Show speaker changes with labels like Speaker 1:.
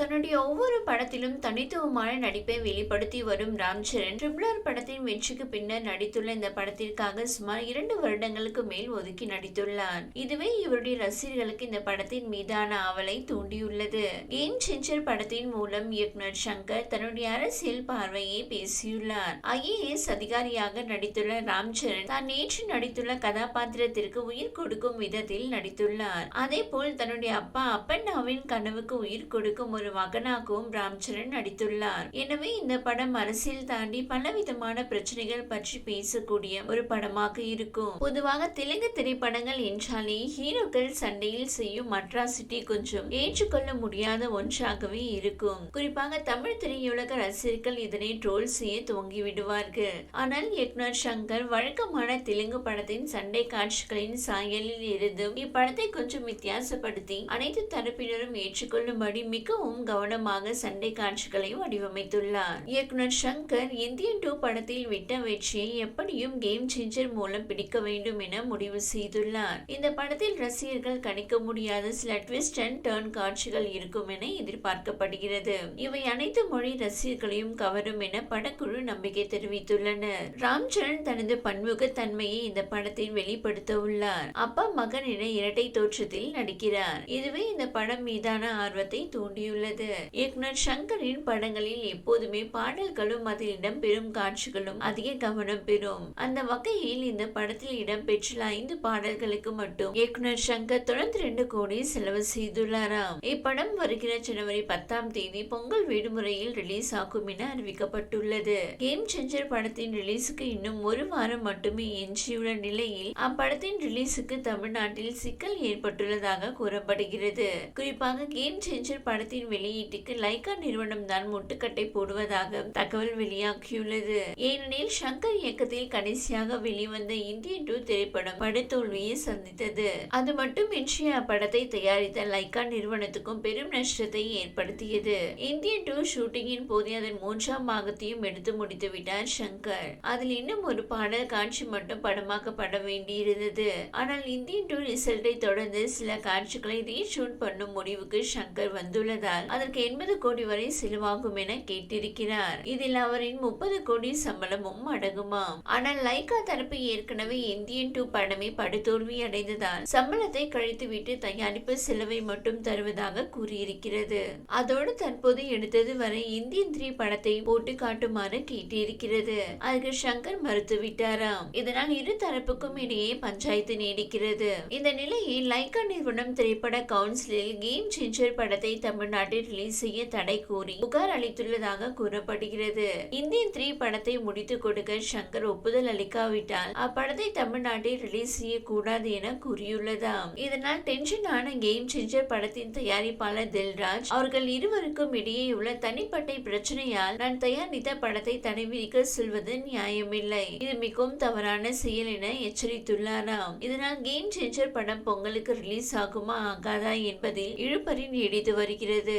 Speaker 1: தன்னுடைய ஒவ்வொரு படத்திலும் தனித்துவமான நடிப்பை வெளிப்படுத்தி வரும் ராம் சரண் ட்ரிபிளர் படத்தின் வெற்றிக்கு பின்னர் நடித்துள்ள இந்த படத்திற்காக சுமார் இரண்டு வருடங்களுக்கு மேல் ஒதுக்கி நடித்துள்ளார். இதுவே இவருடைய ரசிகர்களுக்கு இந்த படத்தின் மீதான ஆவலை தூண்டியுள்ளது. கேம் சேஞ்சர் படத்தின் மூலம் இயக்குனர் சங்கர் தன்னுடைய அரசியல் பார்வையை பேசியுள்ளார். ஐஏஎஸ் அதிகாரியாக நடித்துள்ள ராம் சரண் தான் நேற்று நடித்துள்ள கதாபாத்திரத்திற்கு உயிர் கொடுக்கும் விதத்தில் நடித்துள்ளார். அதே போல் தன்னுடைய அப்பா அப்பண்ணாவின் கனவுக்கு உயிர் கொடுக்கும் ஒரு மகனாகவும் ராம்சரண் நடித்துள்ளார். எனவே இந்த படம் அரசியல் தாண்டி பலவிதமான பிரச்சனைகள் பற்றி பேசக்கூடிய ஒரு படமாக இருக்கும். பொதுவாக தெலுங்கு திரைப்படங்கள் என்றாலே ஹீரோக்கள் சண்டையில் செய்யும் அட்ராசிட்டி கொஞ்சம் ஏற்றுக்கொள்ள முடியாத ஒன்றாகவே இருக்கும். குறிப்பாக தமிழ் திரையுலக ரசிகர்கள் இதனை ட்ரோல் செய்ய துவங்கி விடுவார்கள் ஆனால் இயக்குனர் சங்கர் வழக்கமான தெலுங்கு படத்தின் சண்டை காட்சிகளின் சாயலில் இருந்தும் இப்படத்தை கொஞ்சம் வித்தியாசப்படுத்தி அனைத்து தரப்பினரும் ஏற்றுக்கொள்ளும்படி மிகவும் கவனமாக சண்டை காட்சிகளை வடிவமைத்துள்ளார். இயக்குனர் சங்கர் இந்தியன் டூ படத்தில் விட்ட வெற்றியை எப்படியும் கேம் சேஞ்சர் மூலம் பிடிக்க வேண்டும் என முடிவு செய்துள்ளார். இந்த படத்தில் ரசிகர்கள் கணிக்க முடியாத சில ட்விஸ்ட் அண்ட் டர்ன் காட்சிகள் இருக்கும் என எதிர்பார்க்கப்படுகிறது. இவை அனைத்து மொழி ரசிகர்களையும் கவரும் என படக்குழு நம்பிக்கை தெரிவித்துள்ளனர். ராம்சரண் தனது தனது பன்முகத்தன்மையை இந்த படத்தில் வெளிப்படுத்த உள்ளார். அப்பா மகன் என இரட்டை தோற்றத்தில் நடிக்கிறார். இதுவே இந்த படம் மீதான ஆர்வத்தை தூண்டியுள்ளது. உள்ளது. இயக்குனர் சங்கரின் படங்களில் எப்போதுமே பாடல்களும் அதில் இடம்பெறும் காட்சிகளும் அதிக கவனம் பெறும். அந்த வகையில் இந்த படத்தில் இடம்பெற்றுள்ள ஐந்து பாடல்களுக்கு மட்டும் இயக்குனர் சங்கர் தொடர்ந்து ரெண்டு கோடி செலவு செய்துள்ளாராம். இப்படம் வருகிற ஜனவரி பத்தாம் தேதி பொங்கல் விடுமுறையில் ரிலீஸ் ஆகும் என அறிவிக்கப்பட்டுள்ளது. கேம் சேஞ்சர் படத்தின் ரிலீஸுக்கு இன்னும் ஒரு வாரம் மட்டுமே எஞ்சியுள்ள நிலையில் அப்படத்தின் ரிலீஸுக்கு தமிழ்நாட்டில் சிக்கல் ஏற்பட்டுள்ளதாக கூறப்படுகிறது. குறிப்பாக கேம் சேஞ்சர் படத்தின் வெளியீட்டுக்கு லைகா நிறுவனம் தான் முட்டுக்கட்டை போடுவதாக தகவல் வெளியாகியுள்ளது. ஏனெனில் சங்கர் இயக்கத்தில் கடைசியாக வெளிவந்த இந்தியன் டூ திரைப்படம் படுதோல்வியை சந்தித்தது. அது மட்டுமின்றி அப்படத்தை தயாரித்த லைகா நிறுவனத்துக்கும் பெரும் நஷ்டத்தை ஏற்படுத்தியது. இந்தியன் டூ ஷூட்டிங்கின் போது அதன் மூன்றாம் பாகத்தையும் எடுத்து முடித்து விட்டார் சங்கர் அதில் இன்னும் ஒரு பாடல் காட்சி மட்டும் படமாக்கப்பட வேண்டியிருந்தது. ஆனால் இந்தியன் டூ ரிசல்ட்டை தொடர்ந்து சில காட்சிகளை ரீஷூட் பண்ணும் முடிவுக்கு சங்கர் வந்துள்ளதால் அதற்கு எண்பது கோடி வரை செலவாகும் என கேட்டிருக்கிறார். இதில் அவரின் முப்பது கோடி சம்பளமும் அடங்குமாம். ஆனால் லைகா தரப்பு ஏற்கனவே இந்தியன் டூ படமே படுதோல்வி அடைந்ததால் சம்பளத்தை கழித்துவிட்டு தயாரிப்பு செலவை மட்டும் தருவதாக கூறியிருக்கிறது. அதோடு தற்போது எடுத்தது வரை இந்தியன் த்ரீ படத்தை போட்டு காட்டுமாறு கேட்டிருக்கிறது. அதற்கு சங்கர் மறுத்துவிட்டாராம். இதனால் இரு தரப்புக்கும் இடையே பஞ்சாயத்து நீடிக்கிறது. இந்த நிலையில் லைகா நிறுவனம் திரைப்பட கவுன்சிலில் கேம் சேஞ்சர் படத்தை தமிழ்நாட்டில் ரிலீஸ் செய்ய தடை கோரி புகார் அளித்துள்ளதாக கூறப்படுகிறது. இந்தியன் த்ரீ படத்தை முடித்துக் கொடுக்க சங்கர் ஒப்புதல் அளிக்காவிட்டால் அப்படத்தை தமிழ்நாட்டில் ரிலீஸ் செய்யக்கூடாது என கூறியுள்ளதாம். இதனால் டென்ஷன் ஆன கேம் சேஞ்சர் படத்தின் தயாரிப்பாளர் தில்ராஜ் அவர்கள் இருவருக்கும் இடையே உள்ள தனிப்பட்ட பிரச்சனையால் நான் தயாரித்த படத்தை தடை விதிக்க சொல்வது நியாயமில்லை. இது மிகவும் தவறான செயல் என எச்சரித்துள்ளாராம். இதனால் கேம் சேஞ்சர் படம் பொங்கலுக்கு ரிலீஸ் ஆகுமா ஆகாதா என்பதில் இழுபறி நீடித்து வருகிறது.